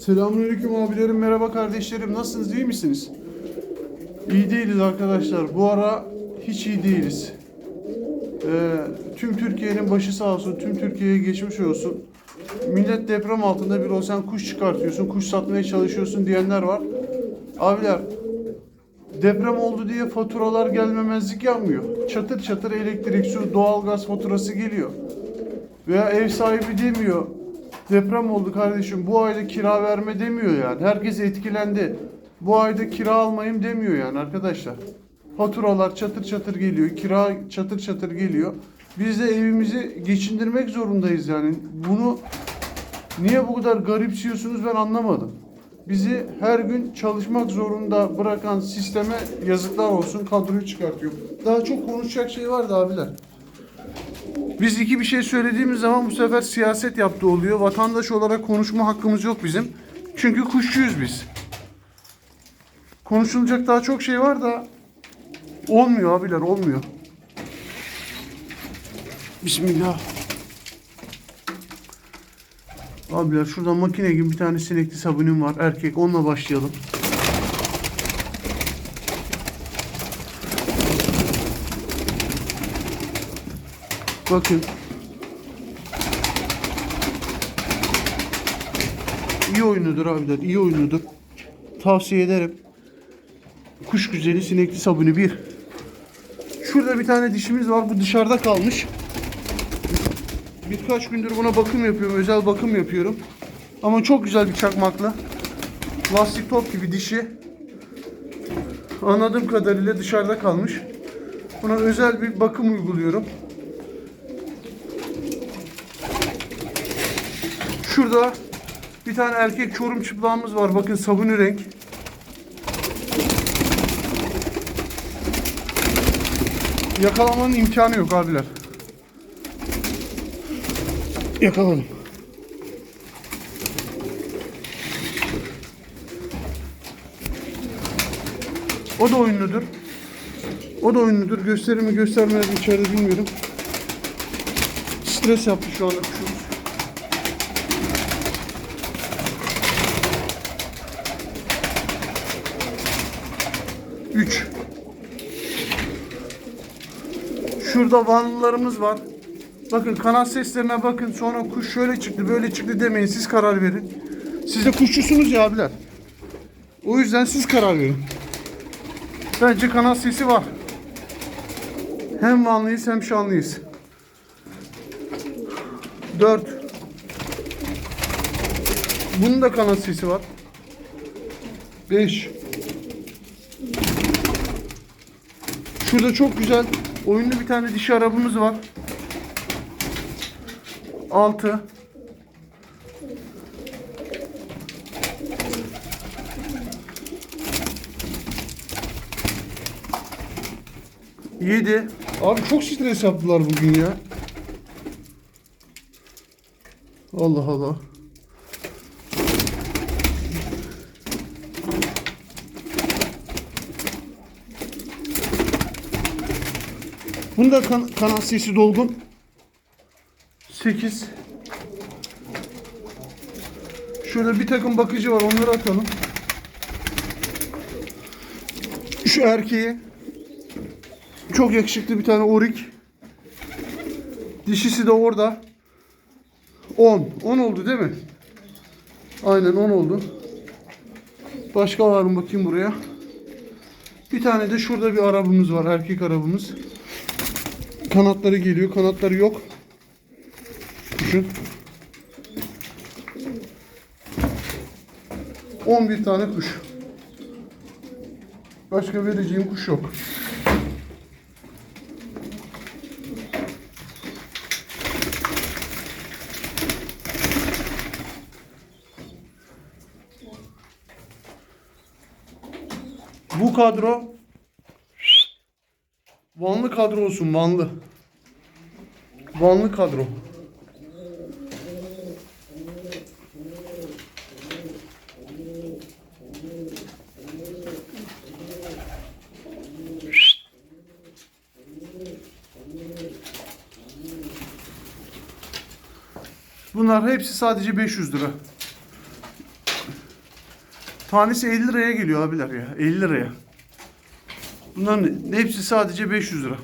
Selamünaleyküm abilerim, merhaba kardeşlerim. Nasılsınız, iyi misiniz? İyi değiliz arkadaşlar. Bu ara hiç iyi değiliz. Ee, tüm Türkiye'nin başı sağ olsun, tüm Türkiye'ye geçmiş olsun. Millet deprem altında bir olsan kuş çıkartıyorsun, kuş satmaya çalışıyorsun diyenler var. Abiler, deprem oldu diye faturalar gelmemezlik yapmıyor. Çatır çatır elektrik, su, doğalgaz faturası geliyor. Veya ev sahibi demiyor. Deprem oldu kardeşim bu ayda kira verme demiyor yani. Herkes etkilendi. Bu ayda kira almayayım demiyor yani arkadaşlar. Faturalar çatır çatır geliyor. Kira çatır çatır geliyor. Biz de evimizi geçindirmek zorundayız yani. Bunu niye bu kadar garipsiyorsunuz ben anlamadım. Bizi her gün çalışmak zorunda bırakan sisteme yazıklar olsun kadroyu çıkartıyor. Daha çok konuşacak şey vardı abiler. Biz iki bir şey söylediğimiz zaman bu sefer siyaset yaptı oluyor. Vatandaş olarak konuşma hakkımız yok bizim. Çünkü kuşçuyuz biz. Konuşulacak daha çok şey var da olmuyor abiler olmuyor. Bismillah. Abiler şurada makine gibi bir tane sinekli sabunim var. Erkek onunla başlayalım. Bakın. İyi oyunudur abiler, iyi oyunudur. Tavsiye ederim. Kuş güzeli sinekli sabunu bir. Şurada bir tane dişimiz var. Bu dışarıda kalmış. Birkaç gündür buna bakım yapıyorum. Özel bakım yapıyorum. Ama çok güzel bir çakmakla. Lastik top gibi dişi. Anladığım kadarıyla dışarıda kalmış. Buna özel bir bakım uyguluyorum. Şurada bir tane erkek çorum çıplağımız var. Bakın sabuni renk. Yakalamanın imkanı yok abiler. Yakaladım. O da oyunludur. O da oyunludur. Gösterir mi göstermez mi içeride bilmiyorum. Stres yaptı şu anda kuşumuz. 3 Şurada vanlılarımız var. Bakın kanat seslerine bakın. Sonra kuş şöyle çıktı, böyle çıktı demeyin. Siz karar verin. Siz de kuşçusunuz ya abiler. O yüzden siz karar verin. Bence kanat sesi var. Hem vanlıyız hem şanlıyız. 4 Bunun da kanat sesi var. 5 Şurada çok güzel oyunlu bir tane dişi arabamız var. 6 7 Abi çok stres yaptılar bugün ya. Allah Allah. Bunda kan kanal sesi dolgun. 8 Şöyle bir takım bakıcı var onları atalım. Şu erkeği çok yakışıklı bir tane orik. Dişisi de orada. 10. 10 oldu değil mi? Aynen 10 oldu. Başka var mı bakayım buraya. Bir tane de şurada bir arabamız var. Erkek arabamız. Kanatları geliyor. Kanatları yok. Kuşun. 11 tane kuş. Başka vereceğim kuş yok. Bu kadro Vanlı kadro olsun Vanlı. Vanlı kadro. Bunlar hepsi sadece 500 lira. Tanesi 50 liraya geliyor abiler ya. 50 liraya. Bunların hepsi sadece 500 lira.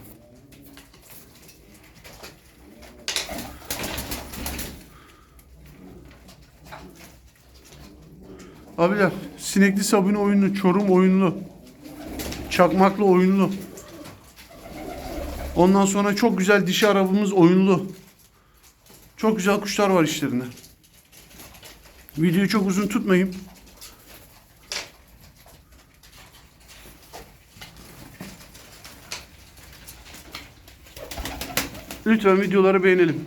Abiler sinekli sabun oyunlu, çorum oyunlu, çakmaklı oyunlu. Ondan sonra çok güzel dişi arabamız oyunlu. Çok güzel kuşlar var işlerinde. Videoyu çok uzun tutmayayım. Lütfen videoları beğenelim.